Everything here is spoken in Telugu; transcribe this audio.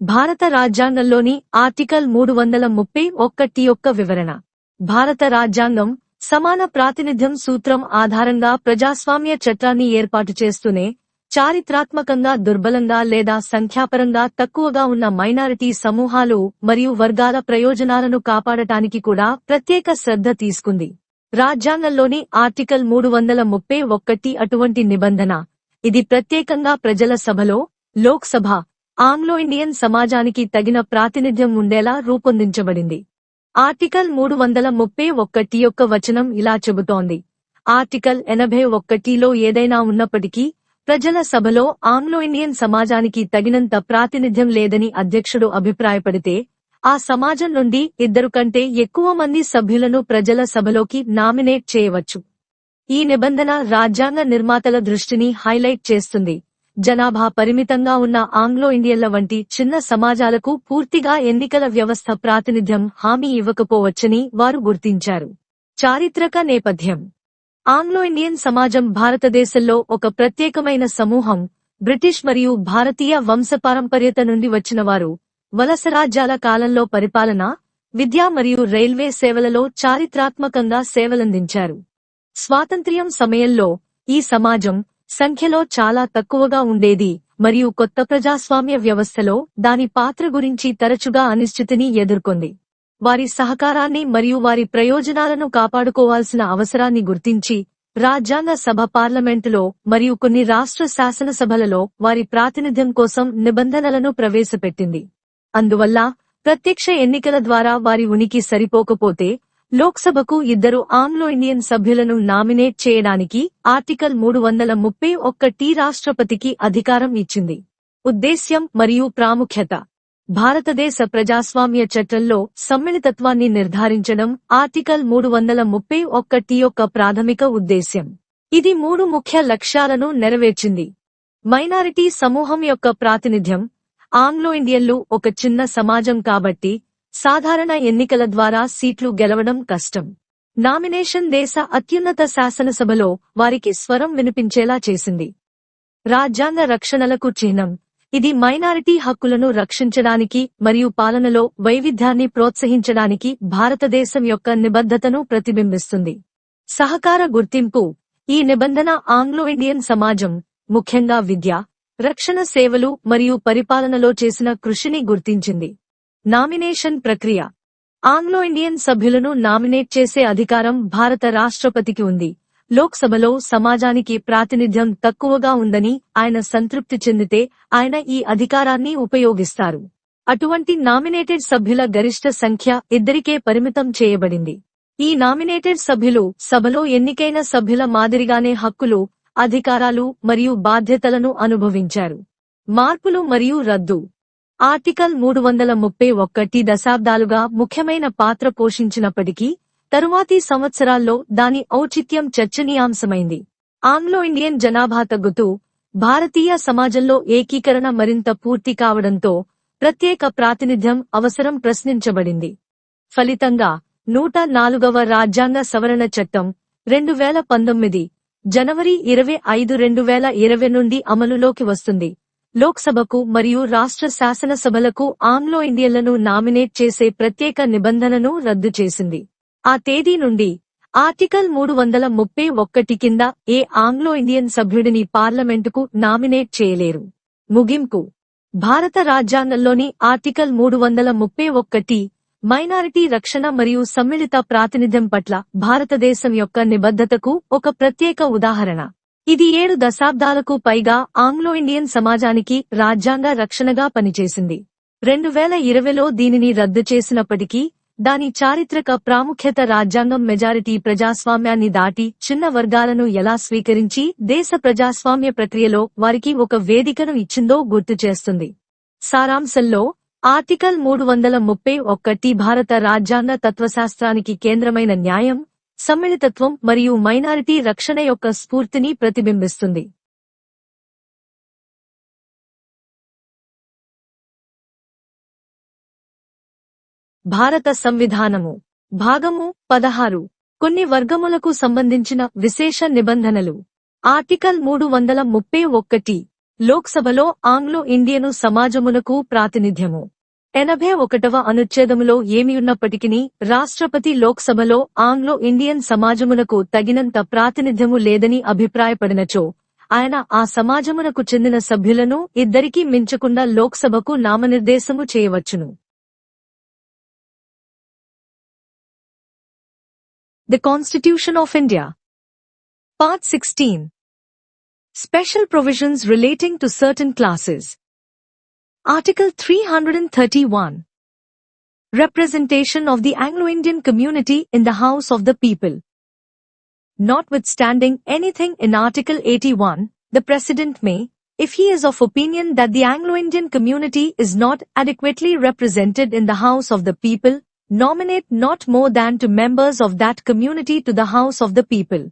భారత రాజ్యాంగంలోని ఆర్టికల్ మూడు వందల ముప్పై ఒక్కటి యొక్క వివరణ. భారత రాజ్యాంగం సమాన ప్రాతినిధ్యం సూత్రం ఆధారంగా ప్రజాస్వామ్య చట్టాన్ని ఏర్పాటు చేస్తూనే చారిత్రాత్మకంగా దుర్బలంగా లేదా సంఖ్యాపరంగా తక్కువగా ఉన్న మైనారిటీ సమూహాలు మరియు వర్గాల ప్రయోజనాలను కాపాడటానికి కూడా ప్రత్యేక శ్రద్ధ తీసుకుంది. రాజ్యాంగంలోని ఆర్టికల్ మూడు వందల ముప్పై ఒక్కటి అటువంటి నిబంధన. ఇది ప్రత్యేకంగా ప్రజల సభలో లోక్సభ ఆంగ్లో ఇండియన్ సమాజానికి తగిన ప్రాతినిధ్యం ఉండేలా రూపొందించబడింది. ఆర్టికల్ మూడు వందల ముప్పై ఒక్కటి యొక్క వచనం ఇలా చెబుతోంది. ఆర్టికల్ ఎనభై ఒక్కటిలో ఏదైనా ఉన్నప్పటికీ ప్రజల సభలో ఆంగ్లో ఇండియన్ సమాజానికి తగినంత ప్రాతినిధ్యం లేదని అధ్యక్షుడు అభిప్రాయపడితే ఆ సమాజం నుండి ఇద్దరు కంటే ఎక్కువ మంది సభ్యులను ప్రజల సభలోకి నామినేట్ చేయవచ్చు. ఈ నిబంధన రాజ్యాంగ నిర్మాతల దృష్టిని హైలైట్ చేస్తుంది. జనాభా పరిమితంగా ఉన్న ఆంగ్లో ఇండియన్ల వంటి చిన్న సమాజాలకు పూర్తిగా ఎన్నికల వ్యవస్థ ప్రాతినిధ్యం హామీ ఇవ్వకపోవచ్చని వారు గుర్తించారు. చారిత్రక నేపథ్యం. ఆంగ్లో ఇండియన్ సమాజం భారతదేశంలో ఒక ప్రత్యేకమైన సమూహం బ్రిటిష్ మరియు భారతీయ వంశపారంపర్యత నుండి వచ్చిన వారు వలస రాజ్యాల కాలంలో పరిపాలన విద్య మరియు రైల్వే సేవలలో చారిత్రాత్మకంగా సేవలందించారు. స్వాతంత్ర్యం సమయంలో ఈ సమాజం సంఖ్యలో చాలా తక్కువగా ఉండేది మరియు కొత్త ప్రజాస్వామ్య వ్యవస్థలో దాని పాత్ర గురించి తరచుగా అనిశ్చితిని ఎదుర్కొంది. వారి సహకారాన్ని మరియు వారి ప్రయోజనాలను కాపాడుకోవాల్సిన అవసరాన్ని గుర్తించి రాజ్యాంగ సభ పార్లమెంటులో మరియు కొన్ని రాష్ట్ర శాసనసభలలో వారి ప్రాతినిధ్యం కోసం నిబంధనలను ప్రవేశపెట్టింది. అందువల్ల ప్రత్యక్ష ఎన్నికల ద్వారా వారి ఉనికి సరిపోకపోతే లోక్సభకు ఇద్దరు ఆంగ్లో ఇండియన్ సభ్యులను నామినేట్ చేయడానికి ఆర్టికల్ మూడు వందల ముప్పై ఒక్కటి రాష్ట్రపతికి అధికారం ఇచ్చింది. ఉద్దేశ్యం మరియు ప్రాముఖ్యత. భారతదేశ ప్రజాస్వామ్య చట్టంలో సమ్మిళితత్వాన్ని నిర్ధారించడం ఆర్టికల్ మూడు వందల ముప్పై ఒక్కటి యొక్క ప్రాథమిక ఉద్దేశ్యం. ఇది మూడు ముఖ్య లక్ష్యాలను నెరవేర్చింది. మైనారిటీ సమూహం యొక్క ప్రాతినిధ్యం. ఆంగ్లో ఇండియన్లు ఒక చిన్న సమాజం కాబట్టి సాధారణ ఎన్నికల ద్వారా సీట్లు గెలవడం కష్టం. నామినేషన్ దేశ అత్యున్నత శాసనసభలో వారికి స్వరం వినిపించేలా చేసింది. రాజ్యాంగ రక్షణలకు చిహ్నం. ఇది మైనారిటీ హక్కులను రక్షించడానికి మరియు పాలనలో వైవిధ్యాన్ని ప్రోత్సహించడానికి భారతదేశం యొక్క నిబద్ధతను ప్రతిబింబిస్తుంది. సహకార గుర్తింపు. ఈ నిబంధన ఆంగ్లో ఇండియన్ సమాజం ముఖ్యంగా విద్య రక్షణ సేవలు మరియు పరిపాలనలో చేసిన కృషిని గుర్తించింది. నామినేషన్ ప్రక్రియ. ఆంగ్లో ఇండియన్ సభ్యులను నామినేట్ చేసే అధికారం భారత రాష్ట్రపతికి ఉంది. లోక్సభలో సమాజానికి ప్రాతినిధ్యం తక్కువగా ఉందని ఆయన సంతృప్తి చెందితే ఆయన ఈ అధికారాన్ని ఉపయోగిస్తారు. అటువంటి నామినేటెడ్ సభ్యుల గరిష్ట సంఖ్య ఇద్దరికే పరిమితం చేయబడింది. ఈ నామినేటెడ్ సభ్యులు సభలో ఎన్నికైన సభ్యుల మాదిరిగానే హక్కులు అధికారాలు మరియు బాధ్యతలను అనుభవించారు. మార్పులు మరియు రద్దు. ఆర్టికల్ మూడు వందల ముప్పై ఒక్కటి దశాబ్దాలుగా ముఖ్యమైన పాత్ర పోషించినప్పటికీ తరువాతి సంవత్సరాల్లో దాని ఔచిత్యం చర్చనీయాంశమైంది. ఆంగ్లో ఇండియన్ జనాభా తగ్గుతూ భారతీయ సమాజంలో ఏకీకరణ మరింత పూర్తి కావడంతో ప్రత్యేక ప్రాతినిధ్యం అవసరం ప్రశ్నించబడింది. ఫలితంగా నూట నాలుగవ రాజ్యాంగ సవరణ చట్టం రెండు వేల పంతొమ్మిది జనవరి ఇరవై ఐదు రెండు వేల ఇరవై నుండి అమలులోకి వస్తుంది. లోక్సభకు మరియు రాష్ట్ర శాసనసభలకు ఆంగ్లో ఇండియన్లను నామినేట్ చేసే ప్రత్యేక నిబంధనను రద్దు చేసింది. ఆ తేదీ నుండి ఆర్టికల్ మూడు వందల ముప్పై ఒక్కటి కింద ఏ ఆంగ్లో ఇండియన్ సభ్యుడిని పార్లమెంటుకు నామినేట్ చేయలేరు. ముగింపు. భారత రాజ్యాంగంలోని ఆర్టికల్ మూడు వందల ముప్పై ఒక్కటి మైనారిటీ రక్షణ మరియు సమ్మిళిత ప్రాతినిధ్యం పట్ల భారతదేశం యొక్క నిబద్ధతకు ఒక ప్రత్యేక ఉదాహరణ. ఇది ఏడు దశాబ్దాలకు పైగా ఆంగ్లో ఇండియన్ సమాజానికి రాజ్యాంగ రక్షణగా పనిచేసింది. రెండు వేల ఇరవైలో దీనిని రద్దు చేసినప్పటికీ దాని చారిత్రక ప్రాముఖ్యత రాజ్యాంగం మెజారిటీ ప్రజాస్వామ్యాన్ని దాటి చిన్న వర్గాలను ఎలా స్వీకరించి దేశ ప్రజాస్వామ్య ప్రక్రియలో వారికి ఒక వేదికను ఇచ్చిందో గుర్తు చేస్తుంది. సారాంశంలో ఆర్టికల్ మూడు వందల ముప్పై ఒక్కటి భారత రాజ్యాంగ తత్వశాస్త్రానికి కేంద్రమైన న్యాయం సమ్మిళితత్వం మరియు మైనారిటీ రక్షణ యొక్క స్ఫూర్తిని ప్రతిబింబిస్తుంది. భారత సంవిధానము. భాగము పదహారు. కొన్ని వర్గములకు సంబంధించిన విశేష నిబంధనలు. ఆర్టికల్ మూడు వందల ముప్పై ఒక్కటి లోక్సభలో ఆంగ్లో ఇండియను సమాజమునకు ప్రాతినిధ్యము. ఎనభై ఒకటవ అనుచ్ఛేదములో ఏమియున్నప్పటికీ రాష్ట్రపతి లోక్సభలో ఆంగ్లో ఇండియన్ సమాజమునకు తగినంత ప్రాతినిధ్యము లేదని అభిప్రాయపడినచో ఆయన ఆ సమాజమునకు చెందిన సభ్యులను ఇద్దరికీ మించకుండా లోక్సభకు నామనిర్దేశము చేయవచ్చును. The constitution of India part sixteen special provisions relating to certain classes Article 331. Representation of the Anglo-Indian community in the House of the People. Notwithstanding anything in Article 81, the President may, if he is of opinion that the Anglo-Indian community is not adequately represented in the House of the People, nominate not more than two members of that community to the House of the People.